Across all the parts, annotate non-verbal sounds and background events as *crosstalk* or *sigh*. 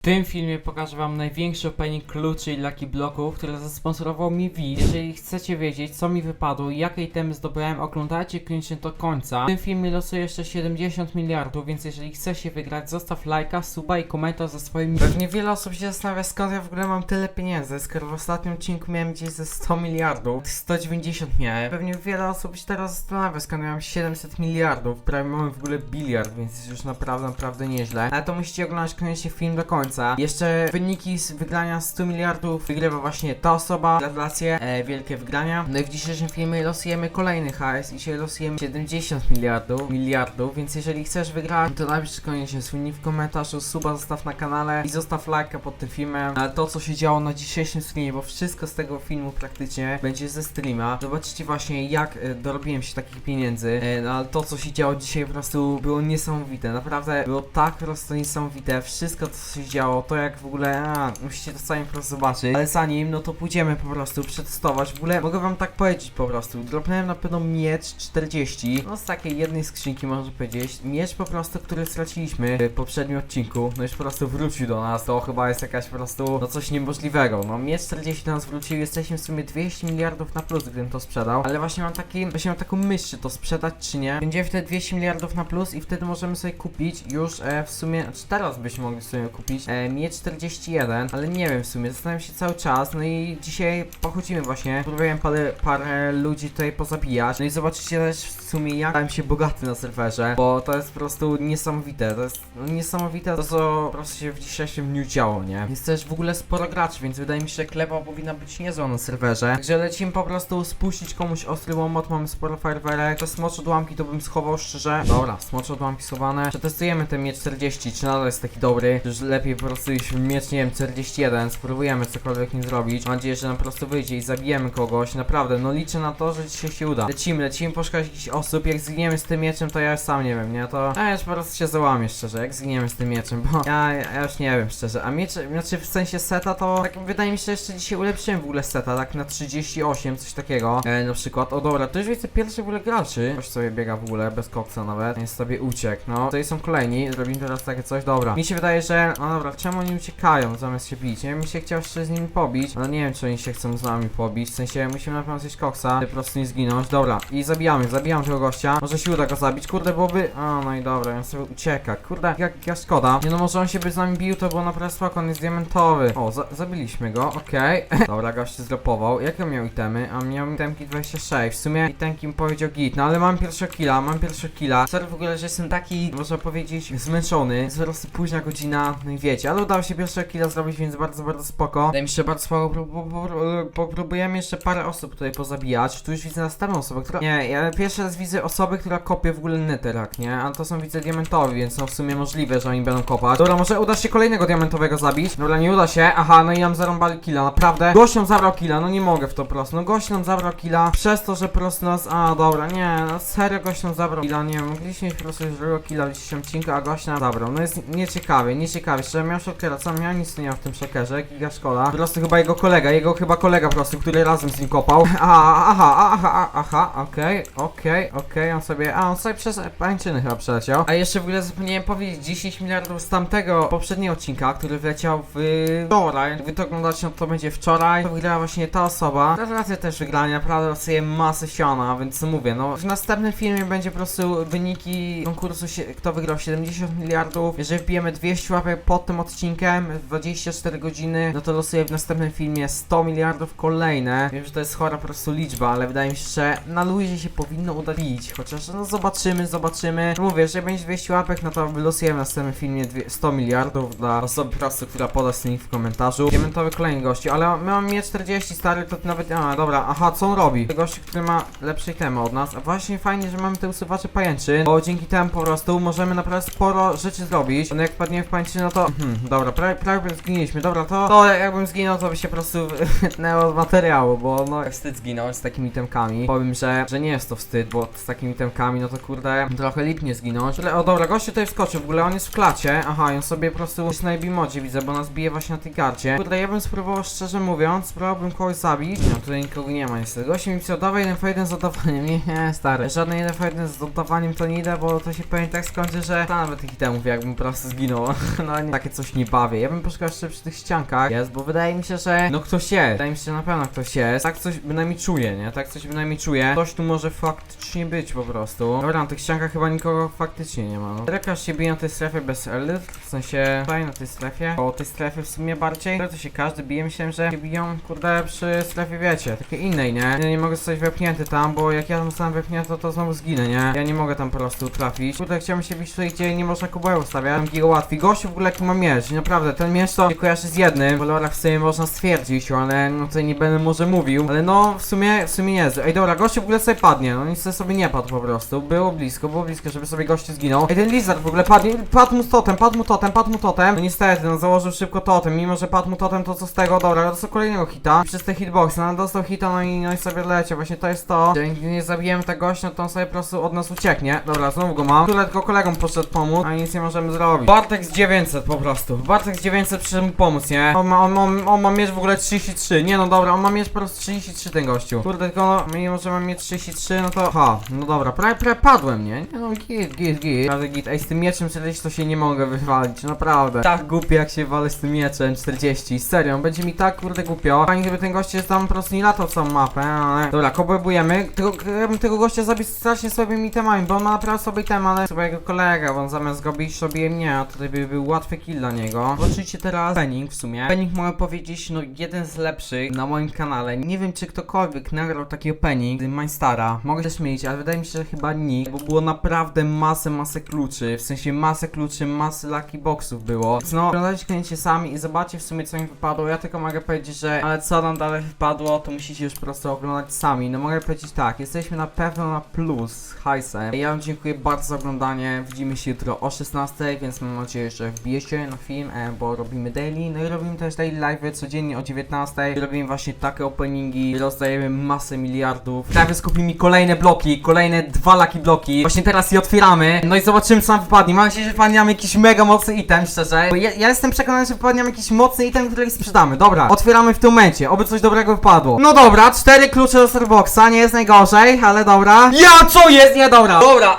W tym filmie pokażę wam największy opening kluczy i Lucky Bloków, które zasponsorował mi Wi. Jeżeli chcecie wiedzieć co mi wypadło i jakie itemy zdobyłem, oglądajcie koniecznie do końca. W tym filmie losuję jeszcze 70 miliardów, więc jeżeli chcesz się wygrać, zostaw lajka, suba i komentarz ze swoimi... Pewnie wiele osób się zastanawia skąd ja w ogóle mam tyle pieniędzy, skoro w ostatnim odcinku miałem gdzieś ze 100 miliardów, 190 miałem. Pewnie wiele osób się teraz zastanawia skąd miałem 700 miliardów, prawie mamy w ogóle biliard, więc jest już naprawdę, naprawdę nieźle. Ale to musicie oglądać koniecznie film do końca. Jeszcze wyniki z wygrania 100 miliardów wygrywa właśnie ta osoba. Gratulacje, e, wielkie wygrania. No i w dzisiejszym filmie losujemy kolejny i dzisiaj losujemy 70 miliardów, miliardów, więc jeżeli chcesz wygrać, to napisz koniecznie swój nick w komentarzu, suba zostaw na kanale i zostaw lajka pod tym filmem. Ale to co się działo na dzisiejszym streamie, bo wszystko z tego filmu praktycznie będzie ze streama. Zobaczycie właśnie jak e, dorobiłem się takich pieniędzy, e, no ale to co się działo dzisiaj po prostu było niesamowite, naprawdę było tak po prostu niesamowite, wszystko co się działo, to jak w ogóle, a, musicie to sami po prostu zobaczyć, ale zanim, no to pójdziemy po prostu przetestować, w ogóle mogę wam tak powiedzieć po prostu, dropnąłem na pewno miecz 40, no z takiej jednej skrzynki można powiedzieć, miecz po prostu, który straciliśmy w poprzednim odcinku, no już po prostu wrócił do nas, to chyba jest jakaś po prostu, no coś niemożliwego, no miecz 40 do nas wrócił, jesteśmy w sumie 200 miliardów na plus, gdybym to sprzedał, ale właśnie mam taki, właśnie mam taką myśl, czy to sprzedać, czy nie, będziemy wtedy 200 miliardów na plus i wtedy możemy sobie kupić już e, w sumie, czy teraz byśmy mogli sobie kupić e, miecz 41, ale nie wiem w sumie, zastanawiam się cały czas, no i dzisiaj pochodzimy właśnie, próbowałem parę, parę ludzi tutaj pozabijać, no i zobaczycie też w sumie jak stałem się bogaty na serwerze, bo to jest po prostu niesamowite, to jest no, niesamowite to co po prostu się w dzisiejszym dniu działo, nie? Jest też w ogóle sporo graczy, więc wydaje mi się, że klepa powinna być niezła na serwerze, także lecimy po prostu spuścić komuś ostry łomot, mamy sporo fajerwerek, te smocze odłamki to bym schował szczerze, dobra, smocze odłamki schowane, przetestujemy ten miecz 40, czy nadal jest taki dobry, już lepiej po prostu iść w miecz, nie wiem, 41, spróbujemy cokolwiek nie zrobić, mam nadzieję, że nam po prostu wyjdzie i zabijemy kogoś, naprawdę, no liczę na to, że dzisiaj się uda. Lecimy, lecimy poszukać jakichś osób, jak zginiemy z tym mieczem, to ja już sam nie wiem, nie, to ja już po prostu się załamię szczerze, jak zginiemy z tym mieczem, bo ja, ja już nie wiem szczerze, a miecz, znaczy w sensie seta to, tak wydaje mi się, że jeszcze dzisiaj ulepszyłem w ogóle seta, tak na 38, coś takiego, e, na przykład, o dobra, to już widzę pierwszy w ogóle graczy, ktoś sobie biega w ogóle, bez koksa nawet, więc sobie uciekł, no, tutaj są kolejni, zrobimy teraz takie coś, dobra, mi się wydaje, że, no dobra, czemu oni uciekają zamiast się bić, ja bym się chciał jeszcze z nimi pobić, ale nie wiem, czy oni się chcą z nami pobić, w sensie musimy na pewno zjeść koksa, żeby po prostu nie zginąć, dobra, i zabijamy, zabijam tego gościa, może się uda go zabić, kurde, byłoby, a no i dobra, on sobie ucieka, kurde, jak, jak szkoda, nie no, może on się by z nami bił, to było naprawdę spoko, on jest diamentowy, o, za zabiliśmy go, okej, *laughs* dobra, gość się zlopował, jakie miał itemy, a miał itemki 26, w sumie itemki mi powiedział git, no ale mam pierwszego killa, mam pierwszego killa, sorry w ogóle, że jestem taki, można powiedzieć, zmęczony, jest późna godzina, no i wiecie, ale udało się pierwszego killa zrobić, więc bardzo, bardzo spoko, się, że bardzo spoko, pró- pró- pró- popróbujemy jeszcze parę osób tutaj pozabijać, tu już widzę następną osobę, która, nie, ja pierwszy raz widzę osobę, która kopie w ogóle neterak, nie, a to są widzę diamentowi, więc no w sumie możliwe, że oni będą kopać, dobra, może uda się kolejnego diamentowego zabić, dobra, nie uda się, aha, no i nam zarąbali killa, naprawdę, gość nam zabrał killa, no nie mogę w to po prostu, no gość nam zabrał killa, przez to, że po prostu nas, a dobra, nie, no serio gość nam zabrał killa, nie wiem, mogliśmy mieć po prostu już drugiego killa w dzisiejszym odcinku, a gość nam zabrał, no jest nieciekawie, nieciekawie, szczerze miał shulkera, co? Miał, nic nie miał w tym shulkerze, giga szkoda, po prostu chyba jego kolega, jego chyba kolega po prostu, który razem z nim kopał, *laughs* aha, aha, aha, aha, okej, okej, okej, on sobie, a on sobie przez pańczyny chyba przeleciał, a jeszcze w ogóle zapomniałem powiedzieć, 10 miliardów z tamtego poprzedniego odcinka, który wleciał w wczoraj, wy to oglądacie, no to będzie wczoraj, to wygrała właśnie ta osoba, gratulacje też wygrania, naprawdę sobie masę siana, więc mówię, no. W następnym filmie będzie po prostu wyniki konkursu, kto wygrał 70 miliardów, jeżeli wbijemy 200 łapek pod tym odcinkiem, w 24 godziny, no to losuję w następnym filmie 100 miliardów kolejne, wiem, że to jest chora po prostu liczba, ale wydaje mi się, że na luzie się powinno udać chociaż no zobaczymy, zobaczymy, mówię, że będzie 200 łapek, no to wylosujemy w następnym filmie dwie- 100 miliardów dla osoby po prostu, która poda link w komentarzu, diamentowy kolejny gości, ale my mamy mieć 40 stary, to nawet, a dobra, aha, co on robi? Gości, który ma lepsze itemy od nas, a właśnie fajnie, że mamy te usuwacze pajęczyn, bo dzięki temu po prostu możemy naprawdę sporo rzeczy zrobić, no jak wpadniemy w pajęczyny, no to, hmm, dobra, prawie, prawie zginęliśmy, dobra, to, to jakbym zginął, to by się po prostu wytnęło materiału, bo no, wstyd zginąć z takimi itemkami, powiem, że, że nie jest to wstyd, bo z takimi itemkami, no to kurde, trochę lipnie zginąć, ale, o dobra, gościu tutaj wskoczył, w ogóle on jest w klacie, aha, on sobie po prostu jest na widzę, bo nas bije właśnie na tej karcie, kurde, ja bym spróbował, szczerze mówiąc, spróbowałbym kogoś zabić, no, tutaj nikogo nie ma niestety, gościu mi co, dawaj jeden f1 z oddawaniem, nie, *laughs* nie, stary, żadny jeden f1 z oddawaniem to nie idę, bo to się pewnie tak skończy, że to nawet tych itemów jakbym po prostu zginął, *laughs* no nie, takie takie coś nie bawię. Ja bym poszukał jeszcze przy tych ściankach, jest, bo wydaje mi się, że no ktoś jest. Wydaje mi się, że na pewno ktoś jest. Tak coś bynajmniej czuję, nie? Tak coś bynajmniej czuję. Ktoś tu może faktycznie być po prostu. Dobra, na tych ściankach chyba nikogo faktycznie nie ma. No. Lekarz się bije na tej strefie bez elf, w sensie tutaj na tej strefie. O tej strefy w sumie bardziej. To się każdy bije, myślałem, że się biją, kurde, przy strefie, wiecie, takiej innej, nie? Ja nie mogę zostać wepchnięty tam, bo jak ja zostałem wepchnięty, to, to znowu zginę, nie? Ja nie mogę tam po prostu trafić. Kurde, chciałbym się bić tutaj, gdzie nie można kubełów stawiać. Tam łatwiej. Gościu w ogóle jaki ma miecz, naprawdę, ten miecz to się kojarzy z jednym. W kolorach w sumie można stwierdzić, ale no tutaj nie będę może mówił. Ale no, w sumie, w sumie nie. Ej, dobra, gościu w ogóle sobie padnie, no nic sobie nie padł po prostu. Było blisko, było blisko, żeby sobie gościu zginął. Ej, ten lizard w ogóle padnie, padł mu totem, padł mu totem, padł mu totem. No niestety, no założył szybko totem, mimo że padł mu totem, to co z tego, dobra, dostał kolejnego hita. Przez te hitboxy, no dostał hita, no i, no i sobie lecie. Właśnie to jest to, że nie zabijemy tego gościa, no to on sobie po prostu od nas ucieknie. Dobra, znowu go mam. Tyle tylko kolegom poszedł pomóc, a nic nie możemy zrobić. Bartek z 900 po prostu. Bartek z 900 przyszedł mu pomóc, nie? On ma, on, on, on ma miecz w ogóle 33. Nie no dobra, on ma miecz po prostu 33 ten gościu. Kurde, tylko no, mimo że mam miecz 33, no to ha, no dobra, prawie, prawie padłem, nie? Nie no, git, git, git. Prawie git. Ej, z tym mieczem 40 to się nie mogę wywalić, naprawdę. Tak głupie jak się walę z tym mieczem 40. Serio, będzie mi tak kurde głupio. Fajnie gdyby ten gość jest tam po prostu nie latał całą mapę, ale... Dobra, kobłebujemy. Tego, ja bym tego gościa zabił strasznie słabymi temami, bo on ma naprawdę sobie tem, ale chyba jego kolega, bo on zamiast go bić sobie mnie, a tutaj by był łatwy kill dla niego. Zobaczycie teraz Penning w sumie. Penning mogę powiedzieć, no jeden z lepszych na moim kanale. Nie wiem czy ktokolwiek nagrał taki opening z Mindstara. Mogę też mieć, ale wydaje mi się, że chyba nikt, bo było naprawdę masę, masę kluczy. W sensie masę kluczy, masę lucky boxów było. No, oglądajcie kliencie sami i zobaczcie w sumie co mi wypadło. Ja tylko mogę powiedzieć, że ale co nam dalej wypadło, to musicie już po prostu oglądać sami. No mogę powiedzieć tak, jesteśmy na pewno na plus z hajsem. Ja wam dziękuję bardzo za oglądanie. Widzimy się jutro o 16, więc mam nadzieję, że wbijecie na film, e, bo robimy daily. No i robimy też daily live codziennie o 19. I robimy właśnie takie openingi, rozdajemy masę miliardów. Travis kupi mi kolejne bloki, kolejne dwa lucky bloki. Właśnie teraz je otwieramy. No i zobaczymy co nam wypadnie. Mam nadzieję, że wypadnie jakiś mega mocny item, szczerze. Bo ja, ja jestem przekonany, że wypadnie jakiś mocny item, który sprzedamy. Dobra, otwieramy w tym momencie, oby coś dobrego wypadło. No dobra, cztery klucze do Starbucksa, nie jest najgorzej, ale dobra. Ja, co jest? Nie, dobra. Dobra.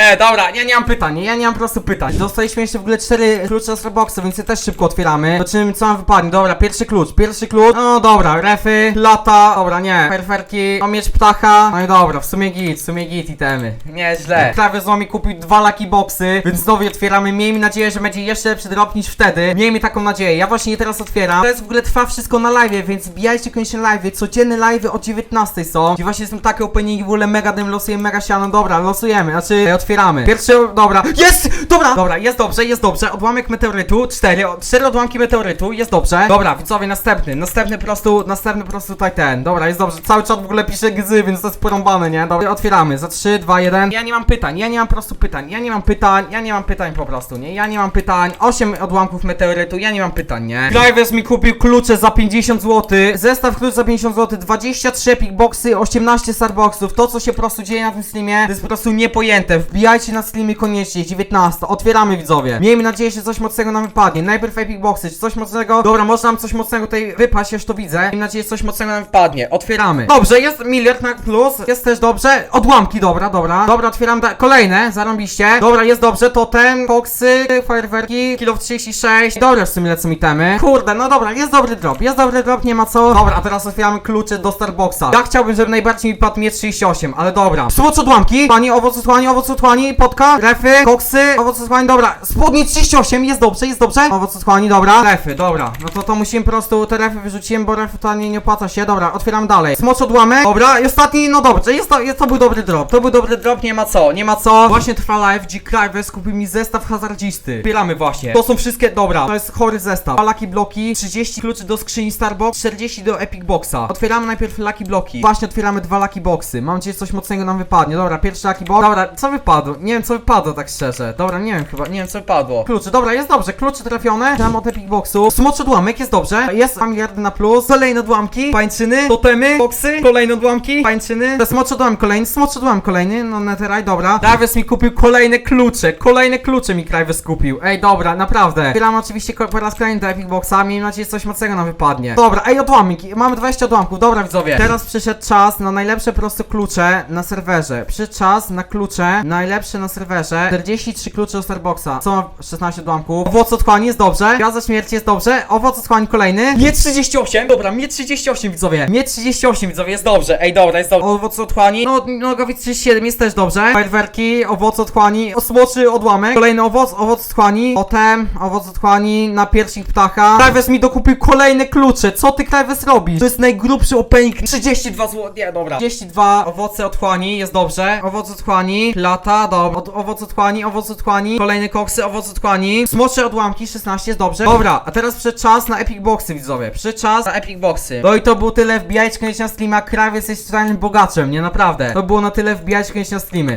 E, dobra, ja nie mam pytań, ja nie mam po prostu pytań. Dostaliśmy jeszcze w ogóle cztery klucze z Starbucksa, więc je też szybko otwieramy. Zobaczymy co nam wypadnie. Dobra, pierwszy klucz, pierwszy klucz. No dobra, refy, lata, dobra, nie. Ferferki, o miecz ptacha. No i dobra, w sumie git, w sumie git itemy. Nieźle. Prawie z mi kupił dwa lucky boxy, więc znowu je otwieramy. Miejmy nadzieję, że będzie jeszcze lepszy drop niż wtedy. Miejmy taką nadzieję. Ja właśnie je teraz otwieram. Teraz w ogóle trwa wszystko na live, więc wbijajcie koniecznie live. Codzienne live o 19 są. Gdzie właśnie są takie openingi, w ogóle mega dym losujemy, mega siano. Dobra, losujemy, znaczy e, otwieramy. Pierwszy, dobra, jest! Dobra, dobra, jest dobrze, jest dobrze. Odłamek meteorytu, cztery, o, cztery odłamki meteorytu, jest dobrze. Dobra, widzowie, następny, następny po prostu, następny po prostu tutaj ten. Dobra, jest dobrze. Cały czas w ogóle pisze gzy, więc to jest porąbane, nie? Dobra, otwieramy. Za 3, 2, 1. Ja nie mam pytań, ja nie mam po prostu pytań, ja nie mam pytań, ja nie mam pytań po prostu, nie? Ja nie mam pytań. 8 odłamków meteorytu, ja nie mam pytań, nie? Drivers mi kupił klucze za 50 zł. Zestaw kluczy za 50 zł, 23 pickboxy, 18 starboxów. To, co się po prostu dzieje na tym streamie, to jest po prostu niepojęte. Wbijajcie na streamy koniecznie, 19. Otwieramy widzowie. Miejmy nadzieję, że coś mocnego nam wypadnie. Najpierw epic boxy, czy coś mocnego? Dobra, może nam coś mocnego tutaj wypaść, już to widzę. Miejmy nadzieję, że coś mocnego nam wypadnie. Otwieramy. Dobrze, jest miliard na plus. Jest też dobrze. Odłamki, dobra, dobra. Dobra, otwieram kolejne, zarąbiście. Dobra, jest dobrze, totem, boxy, fajerwerki, kilo 36. Dobra, w sumie lecą itemy. Kurde, no dobra, jest dobry drop, jest dobry drop, nie ma co. Dobra, a teraz otwieramy klucze do Starboxa. Ja chciałbym, żeby najbardziej mi padł miecz 38, ale dobra. Słodz odłamki, pani, owoc otchłani, owoc otchłani, potka, refy, koksy, owoc otchłani, dobra. Spodnie 38, jest dobrze, jest dobrze. Owoc otchłani, dobra. Refy, dobra. No to to musimy po prostu te refy wyrzuciłem, bo refy to nie, nie opłaca się. Dobra, otwieram dalej. Smocz odłamek, dobra. I ostatni, no dobrze, jest to, jest, to był dobry drop. To był dobry drop, nie ma co, nie ma co. Właśnie trwa live, G Crives kupił mi zestaw hazardzisty. Wspieramy właśnie. To są wszystkie, dobra, to jest chory zestaw. Dwa Lucky bloki, 30 kluczy do skrzyni Starbox, 40 do Epic Boxa. Otwieramy najpierw Lucky bloki. Właśnie otwieramy dwa Lucky boxy. Mam nadzieję, że coś mocnego nam wypadnie. Dobra, pierwszy Lucky box. Dobra, co Nie wiem, co wypadło tak szczerze. Dobra, nie wiem chyba, nie wiem co wypadło. Klucze, dobra, jest dobrze, klucze trafione. Tam od Epic Boxu. Smocz odłamek, jest dobrze. Jest 2 miliardy na plus. Kolejne odłamki, pańczyny, totemy, boxy, kolejne odłamki, pańczyny. To smocz odłamek kolejny, smocz odłamek kolejny, no netherite, dobra. Travis mi kupił kolejne klucze, kolejne klucze mi Travis kupił. Ej, dobra, naprawdę. Otwieram oczywiście po raz kolejny do Epic Boxa, miejmy nadzieję, że coś mocnego nam wypadnie. Dobra, ej, odłamki, mamy 20 odłamków, dobra widzowie. Teraz przyszedł czas na najlepsze po prostu klucze na serwerze. Przyszedł czas na klucze na najlepszy na serwerze. 43 klucze do Starboxa. Co ma 16 odłamków? Owoc otchłani jest dobrze. Gwiazda śmierci jest dobrze. Owoc otchłani kolejny. Mnie 38. Dobra, mnie 38 widzowie. Mnie 38 widzowie jest dobrze. Ej, dobra, jest dobrze. Owoc otchłani. No, nogowic 37 jest też dobrze. Fajerwerki, owoc otchłani. Osmoczy odłamek. Kolejny owoc, owoc otchłani. Potem owoc otchłani na pierścig ptacha. Krajwes mi dokupił kolejne klucze. Co ty Krajwes robisz? To jest najgrubszy opening. 32 zł. Nie, dobra. 32 owoce otchłani, jest dobrze. Owoc otchłani, lata, dobra. Od, owoc otchłani, owoc otchłani. Kolejne koksy, owoc otchłani. Smocze odłamki, 16 jest dobrze. Dobra, a teraz przyszedł czas na Epic Boxy, widzowie. Przyszedł czas na Epic Boxy. No i to był tyle wbijajcie koniecznie na streama. Krawiec jest totalnym bogaczem, nie naprawdę. To było na tyle wbijajcie koniecznie na streamy.